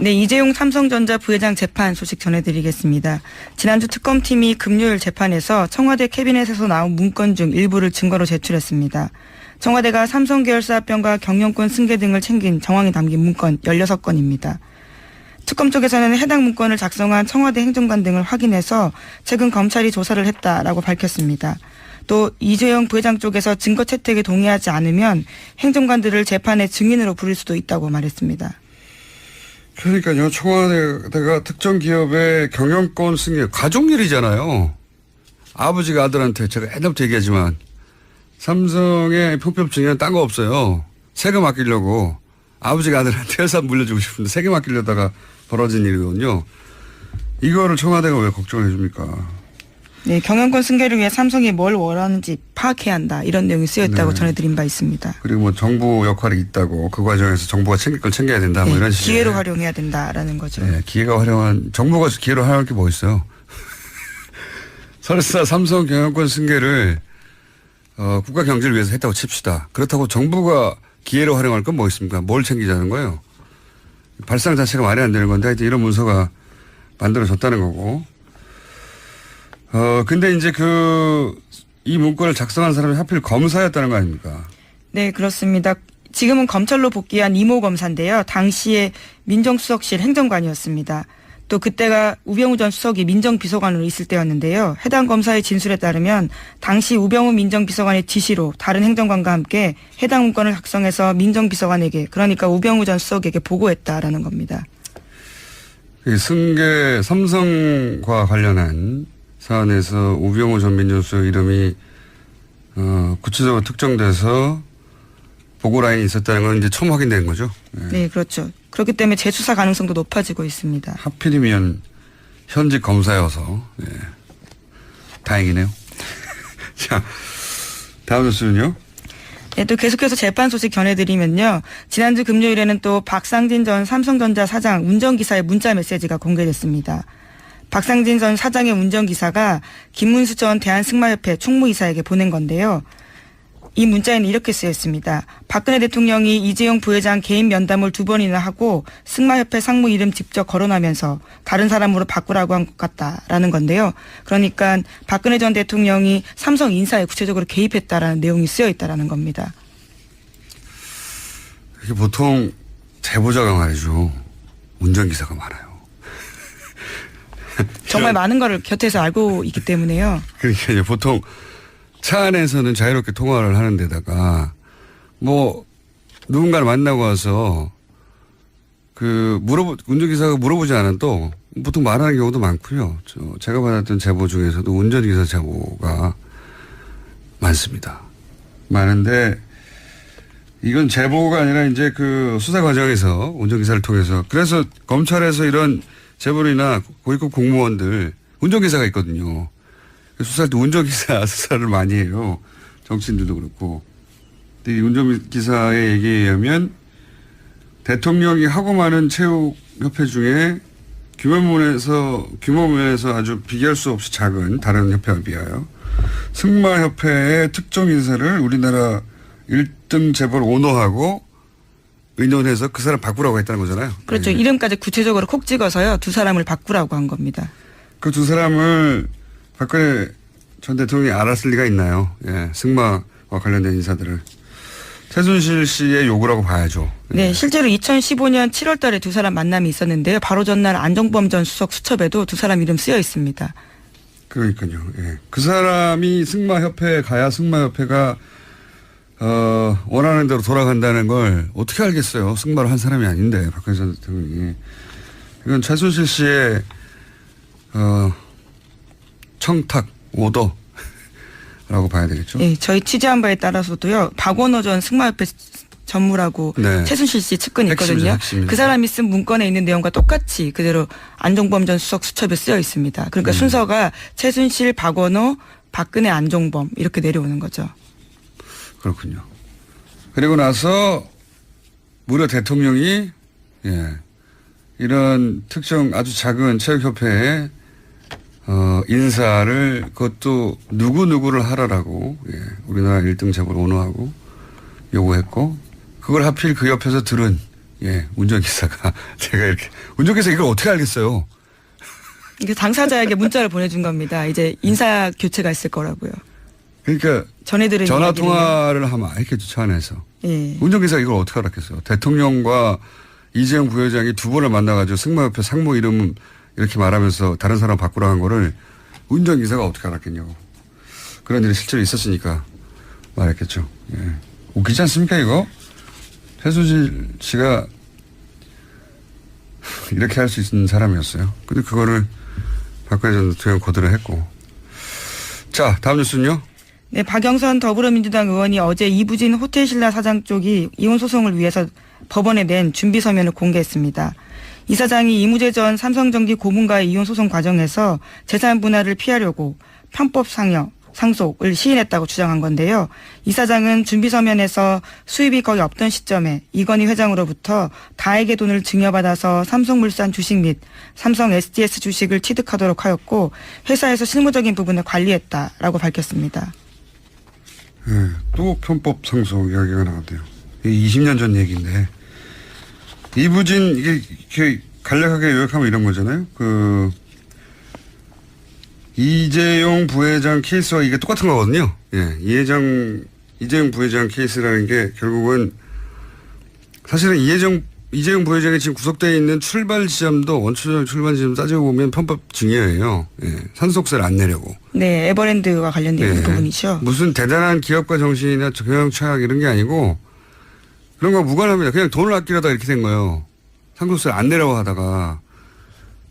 네, 이재용 삼성전자 부회장 재판 소식 전해드리겠습니다. 지난주 특검팀이 금요일 재판에서 청와대 캐비넷에서 나온 문건 중 일부를 증거로 제출했습니다. 청와대가 삼성 계열사 합병과 경영권 승계 등을 챙긴 정황이 담긴 문건 16건입니다. 특검 쪽에서는 해당 문건을 작성한 청와대 행정관 등을 확인해서 최근 검찰이 조사를 했다라고 밝혔습니다. 또 이재용 부회장 쪽에서 증거 채택에 동의하지 않으면 행정관들을 재판의 증인으로 부를 수도 있다고 말했습니다. 그러니까요. 청와대가 특정 기업의 경영권 승계 가족 일이잖아요. 아버지가 아들한테 제가 옛날부터 얘기하지만 삼성의 표법 증여는 딴 거 없어요. 세금 아끼려고 아버지가 아들한테 회사 물려주고 싶은데 세금 아끼려다가 벌어진 일이거든요. 이거를 청와대가 왜 걱정을 해줍니까? 네, 경영권 승계를 위해 삼성이 뭘 원하는지 파악해야 한다. 이런 내용이 쓰여 있다고 네. 전해드린 바 있습니다. 그리고 뭐 정부 역할이 있다고 그 과정에서 정부가 챙길 걸 챙겨야 된다 뭐 네, 이런 식의 기회로 활용해야 된다라는 거죠. 네, 기회가 활용한 정부가 기회로 활용할 게 뭐 있어요? 설사 삼성 경영권 승계를 어, 국가 경제를 위해서 했다고 칩시다. 그렇다고 정부가 기회로 활용할 건 뭐 있습니까? 뭘 챙기자는 거예요? 발상 자체가 말이 안 되는 건데 하여튼 이런 문서가 만들어졌다는 거고. 어, 근데 이제 그, 이 문건을 작성한 사람이 하필 검사였다는 거 아닙니까? 네, 그렇습니다. 지금은 검찰로 복귀한 이모 검사인데요. 당시에 민정수석실 행정관이었습니다. 또 그때가 우병우 전 수석이 민정비서관으로 있을 때였는데요. 해당 검사의 진술에 따르면 당시 우병우 민정비서관의 지시로 다른 행정관과 함께 해당 문건을 작성해서 민정비서관에게 그러니까 우병우 전 수석에게 보고했다라는 겁니다. 이 승계 삼성과 관련한 사안에서 우병우 전 민정수석 이름이 어, 구체적으로 특정돼서 보고 라인이 있었다는 건 이제 처음 확인된 거죠. 네. 네, 그렇죠. 그렇기 때문에 재수사 가능성도 높아지고 있습니다. 하필이면 현직 검사여서 예. 다행이네요. 자 다음 뉴스는요. 네, 또 계속해서 재판 소식 전해드리면요. 지난주 금요일에는 또 박상진 전 삼성전자 사장 운전기사의 문자 메시지가 공개됐습니다. 박상진 전 사장의 운전기사가 김문수 전 대한승마협회 총무이사에게 보낸 건데요. 이 문자에는 이렇게 쓰여 있습니다. 박근혜 대통령이 이재용 부회장 개인 면담을 두 번이나 하고 승마협회 상무 이름 직접 거론하면서 다른 사람으로 바꾸라고 한 것 같다라는 건데요. 그러니까 박근혜 전 대통령이 삼성 인사에 구체적으로 개입했다라는 내용이 쓰여 있다라는 겁니다. 이게 보통 제보자가 말이죠. 운전기사가 많아요. 정말 많은 거를 곁에서 알고 있기 때문에요. 그러니까 보통 차 안에서는 자유롭게 통화를 하는 데다가 뭐 누군가를 만나고 와서 그 물어보 운전기사가 물어보지 않아도 보통 말하는 경우도 많고요. 저 제가 받았던 제보 중에서도 운전기사 제보가 많습니다. 많은데 이건 제보가 아니라 이제 그 수사 과정에서 운전기사를 통해서 그래서 검찰에서 이런 재벌이나 고위급 공무원들 운전기사가 있거든요. 수사할 때 운전기사 수사를 많이 해요. 정치인들도 그렇고. 근데 이 운전기사의 얘기에 의하면 대통령이 하고 많은 체육협회 중에 규모면에서, 규모면에서 아주 비교할 수 없이 작은 다른 협회와 비하여 승마협회의 특정 인사를 우리나라 1등 재벌 오너하고 의논해서 그 사람 바꾸라고 했다는 거잖아요. 그렇죠. 네. 이름까지 구체적으로 콕 찍어서요. 두 사람을 바꾸라고 한 겁니다. 그 두 사람을 박근혜 전 대통령이 알았을 리가 있나요? 예, 승마와 관련된 인사들을. 최순실 씨의 요구라고 봐야죠. 네, 실제로 2015년 7월 달에 두 사람 만남이 있었는데요. 바로 전날 안정범 전 수석 수첩에도 두 사람 이름 쓰여 있습니다. 그러니까요. 예. 그 사람이 승마협회에 가야 승마협회가 어, 원하는 대로 돌아간다는 걸 어떻게 알겠어요. 승마를 한 사람이 아닌데, 박근혜 전 대통령이. 이건 최순실 씨의, 어, 청탁, 오더 라고 봐야 되겠죠. 예, 저희 취재한 바에 따라서도요. 박원호 전 승마협회 전무라고 네. 최순실 씨 측근이 핵심이죠, 있거든요. 핵심이죠. 그 사람이 쓴 문건에 있는 내용과 똑같이 그대로 안종범 전 수석 수첩에 쓰여 있습니다. 그러니까 음. 순서가 최순실, 박원호, 박근혜, 안종범 이렇게 내려오는 거죠. 그렇군요. 그리고 나서 무려 대통령이 예, 이런 특정 아주 작은 체육협회에 어, 인사를 그것도 누구 누구를 하라라고 예, 우리나라 1등 재벌 오너하고 요구했고 그걸 하필 그 옆에서 들은 예, 운전기사가 제가 이렇게 운전기사 이걸 어떻게 알겠어요? 이게 당사자에게 문자를 보내준 겁니다. 이제 인사 교체가 있을 거라고요. 그러니까 전해들은 전화. 통화를 하면 알겠죠 차 안에서. 예. 운전기사 이걸 어떻게 알았겠어요? 대통령과 이재용 부회장이 두 번을 만나가지고 승마 옆에 상무 이름 이렇게 말하면서 다른 사람 바꾸라 한 거를 운전기사가 어떻게 알았겠냐고. 그런 일이 실제로 있었으니까 말했겠죠. 예. 웃기지 않습니까, 이거? 최수진 씨가 이렇게 할 수 있는 사람이었어요. 근데 그거를 박근혜 전 대통령 거들을 했고. 자, 다음 뉴스는요? 네, 박영선 더불어민주당 의원이 어제 이부진 호텔신라 사장 쪽이 이혼 소송을 위해서 법원에 낸 준비 서면을 공개했습니다. 이 사장이 이무재 전 삼성전기 고문과의 이혼 소송 과정에서 재산 분할을 피하려고 편법 상여 상속을 시인했다고 주장한 건데요. 이 사장은 준비 서면에서 수입이 거의 없던 시점에 이건희 회장으로부터 다에게 돈을 증여받아서 삼성물산 주식 및 삼성 SDS 주식을 취득하도록 하였고 회사에서 실무적인 부분을 관리했다라고 밝혔습니다. 예, 또 편법 상속 이야기가 나왔대요. 이게 20년 전 얘기인데 이부진 이게 이렇게 간략하게 요약하면 이런 거잖아요. 그 이재용 부회장 케이스와 이게 똑같은 거거든요. 예, 이회장 이재용 부회장 케이스라는 게 결국은 사실은 이재용 이재용 부회장이 지금 구속되어 있는 출발 지점도 원초적 출발 지점 따지고 보면 편법 증여예요. 예, 산속세를 안 내려고. 네, 에버랜드와 관련된 예. 부분이죠. 무슨 대단한 기업가 정신이나 경영 철학 이런 게 아니고 그런 거 무관합니다. 그냥 돈을 아끼려다 이렇게 된 거예요. 상속세를 안 내려고 하다가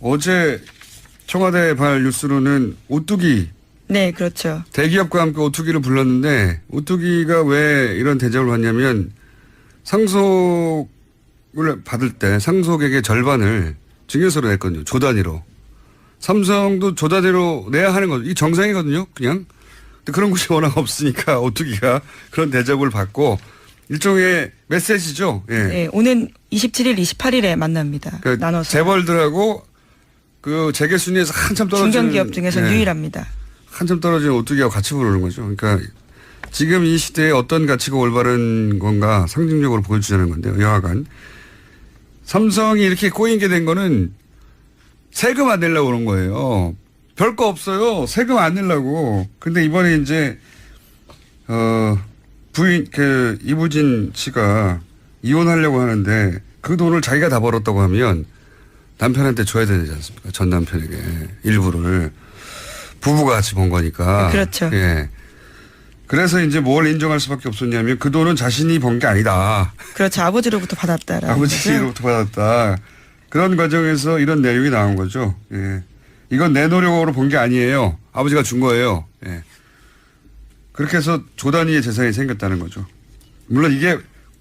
어제 청와대 발 뉴스로는 오뚜기 네, 그렇죠. 대기업과 함께 오뚜기를 불렀는데 오뚜기가 왜 이런 대접을 받냐면 상속 을 받을 때 상속액의 절반을 증여세로 냈거든요. 조 단위로. 삼성도 조 단위로 내야 하는 거죠. 이 정상이거든요. 그냥. 근데 그런 곳이 워낙 없으니까 오뚜기가 그런 대접을 받고 일종의 메시지죠. 예. 네, 오는 27일, 28일에 만납니다. 그러니까 나눠서. 재벌들하고 그 재계 순위에서 한참 떨어지는 중견기업 중에서 예. 유일합니다. 한참 떨어진 오뚜기하고 같이 부르는 거죠. 그러니까 지금 이 시대에 어떤 가치가 올바른 건가 상징적으로 보여주자는 건데요. 여하간 삼성이 이렇게 꼬인 게된 거는 세금 안 내려고 그런 거예요. 별거 없어요. 세금 안 내려고. 근데 이번에 이제 어 부인 그 이부진 씨가 이혼하려고 하는데 그 돈을 자기가 다 벌었다고 하면 남편한테 줘야 되지 않습니까? 전 남편에게 일부를 부부가 같이 번 거니까. 그렇죠. 예. 그래서 이제 뭘 인정할 수밖에 없었냐면 그 돈은 자신이 번 게 아니다. 그렇죠. 아버지로부터 받았다라는 거죠. 아버지로부터 받았다. 그런 과정에서 이런 내용이 나온 거죠. 예. 이건 내 노력으로 본 게 아니에요. 아버지가 준 거예요. 예. 그렇게 해서 조단위의 재산이 생겼다는 거죠. 물론 이게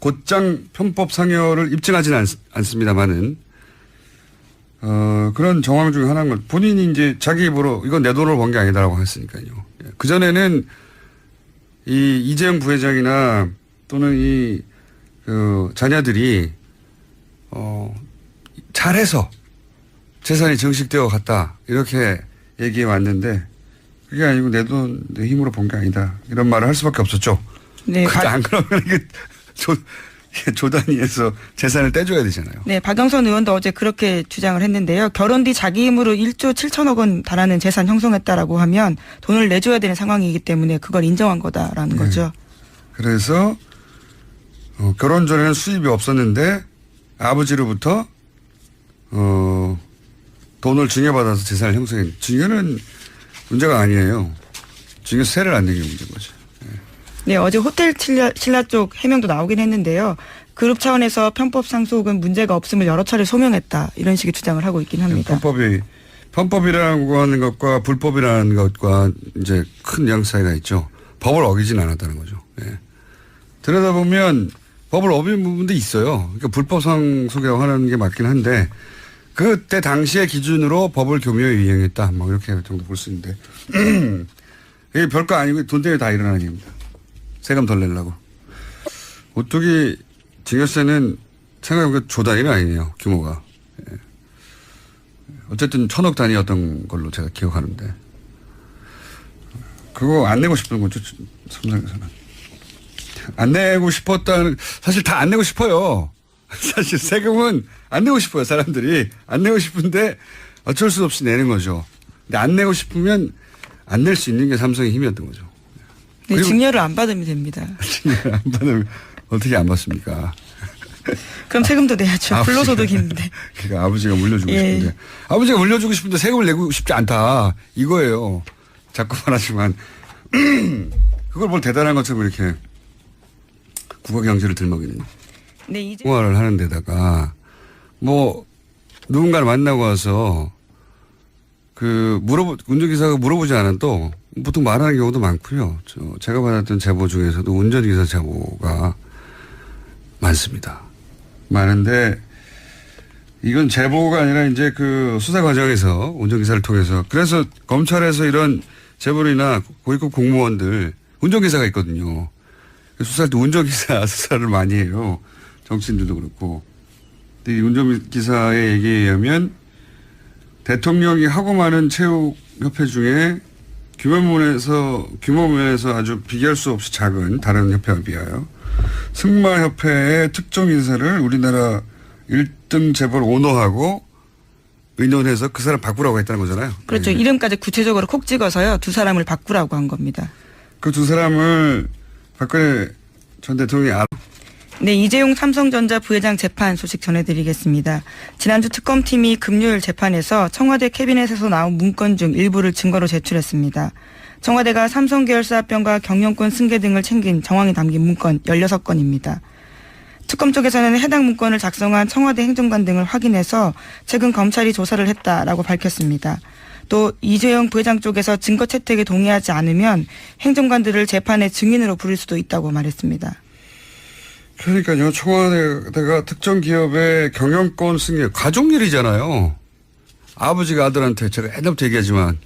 곧장 편법 상여를 입증하지는 않, 않습니다만은 어, 그런 정황 중에 하나인 건 본인이 이제 자기 입으로 이건 내 돈으로 번 게 아니다라고 했으니까요. 예. 그전에는 이 이재용 부회장이나 또는 이 그 자녀들이 어 잘해서 재산이 정식되어 갔다 이렇게 얘기해 왔는데 그게 아니고 내 돈 내 힘으로 본 게 아니다 이런 말을 할 수밖에 없었죠. 네, 박- 안 그러면 이게 조단위에서 재산을 떼줘야 되잖아요. 네, 박영선 의원도 어제 그렇게 주장을 했는데요. 결혼 뒤 자기 힘으로 1조 7천억 원 달하는 재산 형성했다라고 하면 돈을 내줘야 되는 상황이기 때문에 그걸 인정한 거다라는 네. 거죠. 그래서 어, 결혼 전에는 수입이 없었는데 아버지로부터 어, 돈을 증여받아서 재산을 형성해. 증여는 문제가 아니에요. 증여 세를 안 내기 문제인 거죠. 네, 어제 호텔 신라, 신라 쪽 해명도 나오긴 했는데요. 그룹 차원에서 편법 상속은 문제가 없음을 여러 차례 소명했다. 이런 식의 주장을 하고 있긴 합니다. 편법이 편법이라고 하는 것과 불법이라는 것과 이제 큰 양 차이가 있죠. 법을 어기진 않았다는 거죠. 예. 들여다보면 법을 어긴 부분도 있어요. 그러니까 불법 상속이라고 하는 게 맞긴 한데 그때 당시의 기준으로 법을 교묘히 이행했다. 뭐 이렇게 정도 볼 수 있는데 이게 별거 아니고 돈 때문에 다 일어나는 일입니다. 세금 덜 내려고. 오뚜기 증여세는 생각해보니까 조 단위는 아니에요. 규모가. 어쨌든 천억 단위였던 걸로 제가 기억하는데 그거 안 내고 싶은 거죠 삼성에서는 안 내고 싶었다는 사실 다 안 내고 싶어요 사실 세금은 안 내고 싶어요, 사람들이. 안 내고 싶은데 어쩔 수 없이 내는 거죠. 근데 안 내고 싶으면 안 낼 수 있는 게 삼성의 힘이었던 거죠. 네, 증여를 안 받으면 됩니다. 안 받으면 어떻게 안 받습니까? 그럼 세금도 내야죠. 아버지가- 불로소득인데. 그러니까 아버지가 물려주고 예. 싶은데 아버지가 물려주고 싶은데 세금을 내고 싶지 않다 이거예요. 자꾸 말하지만 그걸 뭘 대단한 것처럼 이렇게 국가 경제를 들먹이는 네, 이제 통화를 하는 데다가 뭐 누군가를 만나고 와서 그 물어보 운전기사가 물어보지 않아도 보통 말하는 경우도 많고요. 저 제가 받았던 제보 중에서도 운전기사 제보가 많습니다. 많은데 이건 제보가 아니라 이제 그 수사 과정에서 운전기사를 통해서 그래서 검찰에서 이런 제보이나 고위급 공무원들 운전기사가 있거든요. 수사할 때 운전기사 수사를 많이 해요. 정치인들도 그렇고. 이 운전기사의 얘기에 의하면 대통령이 하고 많은 체육협회 중에 규모면에서, 규모면에서 아주 비교할 수 없이 작은 다른 협회와 비하여 승마협회의 특정 인사를 우리나라 1등 재벌 오너하고 의논해서 그 사람 바꾸라고 했다는 거잖아요. 그렇죠. 네. 이름까지 구체적으로 콕 찍어서요. 두 사람을 바꾸라고 한 겁니다. 그 두 사람을 박근혜 전 대통령이 알아. 네, 이재용 삼성전자 부회장 재판 소식 전해드리겠습니다. 지난주 특검팀이 금요일 재판에서 청와대 캐비넷에서 나온 문건 중 일부를 증거로 제출했습니다. 청와대가 삼성 계열사 합병과 경영권 승계 등을 챙긴 정황이 담긴 문건 16건입니다. 특검 쪽에서는 해당 문건을 작성한 청와대 행정관 등을 확인해서 최근 검찰이 조사를 했다라고 밝혔습니다. 또 이재용 부회장 쪽에서 증거 채택에 동의하지 않으면 행정관들을 재판의 증인으로 부를 수도 있다고 말했습니다. 그러니까요. 청와대가 특정 기업의 경영권 승계 가족일이잖아요. 아버지가 아들한테 제가 옛날부터 얘기하지만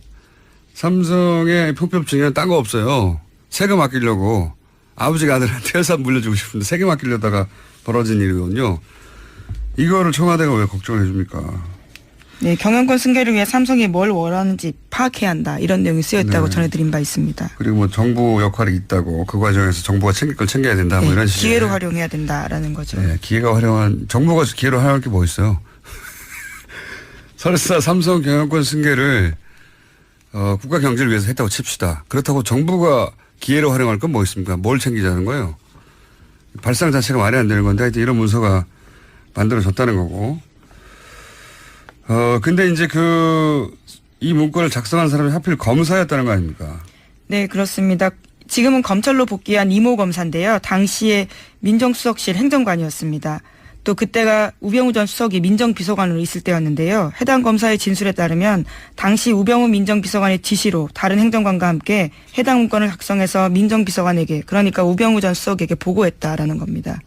삼성의 표법 증여는 딴 거 없어요. 세금 아끼려고 아버지가 아들한테 회사 물려주고 싶은데 세금 아끼려다가 벌어진 일이거든요. 이거를 청와대가 왜 걱정을 해줍니까? 네, 경영권 승계를 위해 삼성이 뭘 원하는지 파악해야 한다. 이런 내용이 쓰여 있다고 네. 전해드린 바 있습니다. 그리고 뭐 정부 역할이 있다고 그 과정에서 정부가 챙길 걸 챙겨야 된다 뭐 네, 이런 식의 기회로 활용해야 된다라는 거죠. 네, 기회가 활용한 정부가 기회로 활용할 게 뭐 있어요? 설사 삼성 경영권 승계를 어, 국가 경제를 위해서 했다고 칩시다. 그렇다고 정부가 기회로 활용할 건 뭐 있습니까? 뭘 챙기자는 거예요? 발상 자체가 말이 안 되는 건데 하여튼 이런 문서가 만들어졌다는 거고. 어, 근데 이제 그, 이 문건을 작성한 사람이 하필 검사였다는 거 아닙니까? 네, 그렇습니다. 지금은 검찰로 복귀한 이모 검사인데요. 당시에 민정수석실 행정관이었습니다. 또 그때가 우병우 전 수석이 민정비서관으로 있을 때였는데요. 해당 검사의 진술에 따르면 당시 우병우 민정비서관의 지시로 다른 행정관과 함께 해당 문건을 작성해서 민정비서관에게 그러니까 우병우 전 수석에게 보고했다라는 겁니다.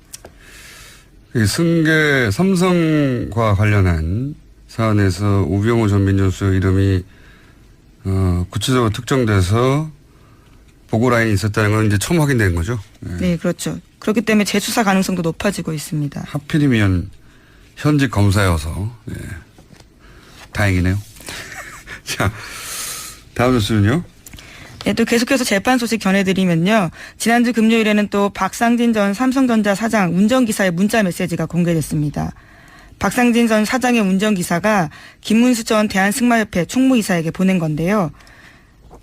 이 승계 삼성과 관련한 사안에서 우병우 전 민정수석 이름이 어, 구체적으로 특정돼서 보고 라인이 있었다는 건 이제 처음 확인된 거죠. 네. 네, 그렇죠. 그렇기 때문에 재수사 가능성도 높아지고 있습니다. 하필이면 현직 검사여서 네. 다행이네요. 자 다음 뉴스는요. 네, 또 계속해서 재판 소식 전해드리면요. 지난주 금요일에는 또 박상진 전 삼성전자 사장 운전기사의 문자 메시지가 공개됐습니다. 박상진 전 사장의 운전기사가 김문수 전 대한승마협회 총무이사에게 보낸 건데요.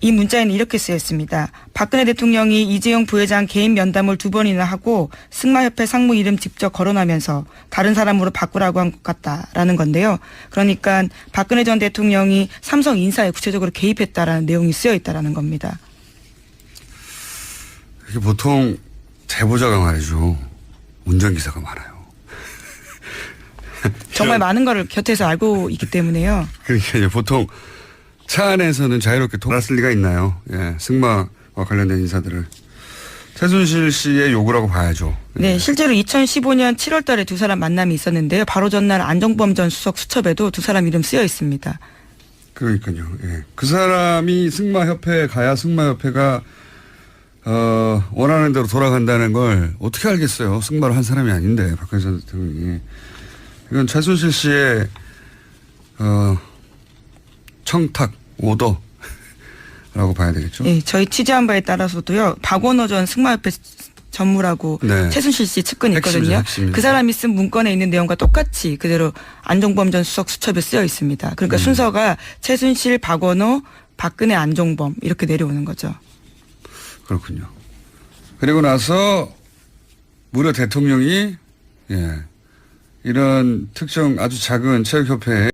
이 문자에는 이렇게 쓰였습니다. 박근혜 대통령이 이재용 부회장 개인 면담을 두 번이나 하고 승마협회 상무 이름 직접 거론하면서 다른 사람으로 바꾸라고 한 것 같다라는 건데요. 그러니까 박근혜 전 대통령이 삼성 인사에 구체적으로 개입했다라는 내용이 쓰여 있다라는 겁니다. 이게 보통 제보자가 말이죠. 운전기사가 많아요. 정말 많은 거를 곁에서 알고 있기 때문에요. 그러니까 보통 차 안에서는 자유롭게 돌았을 리가 있나요? 예, 승마와 관련된 인사들을. 최순실 씨의 요구라고 봐야죠. 네, 실제로 2015년 7월 달에 두 사람 만남이 있었는데요. 바로 전날 안정범 전 수석 수첩에도 두 사람 이름 쓰여 있습니다. 그러니까요. 예. 그 사람이 승마협회 가야 승마협회가 어, 원하는 대로 돌아간다는 걸 어떻게 알겠어요? 승마를 한 사람이 아닌데 박근혜 전 대통령이 이건 최순실 씨의 어, 청탁 오더 라고 봐야 되겠죠. 네, 저희 취재한 바에 따라서도요. 박원호 전 승마협회 전무라고 네. 최순실 씨 측근이 핵심이죠, 있거든요. 핵심입니다. 그 사람이 쓴 문건에 있는 내용과 똑같이 그대로 안종범 전 수석 수첩에 쓰여 있습니다. 그러니까 음. 순서가 최순실, 박원호, 박근혜, 안종범 이렇게 내려오는 거죠. 그렇군요. 그리고 나서 무려 대통령이 예 이런 특정 아주 작은 체육협회에